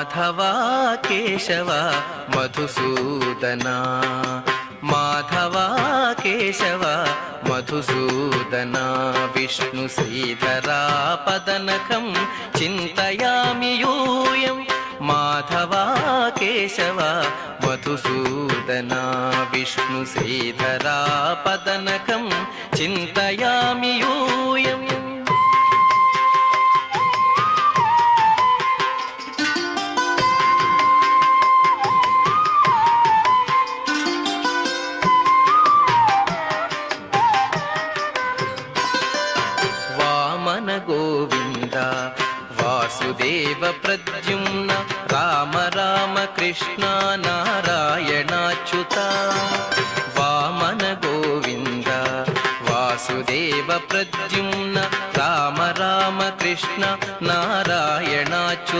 माधवा केशव मधुसूदना। माधवा केशव मधुसूदना। विष्णुसीधरापदनखं चिन्तयामि यूयं। माधवा केशव मधुसूदना। विष्णुसीधरापदनखं चिन्तयामि यो వామన గోవింద. వాసుదేవ ప్రద్యుమ్న రామ రామ కృష్ణ నారాయణాచ్యుత వామన గోవింద. వాసుదేవ ప్రద్యుమ్న రామ రామ కృష్ణ నారాయణాచ్యుత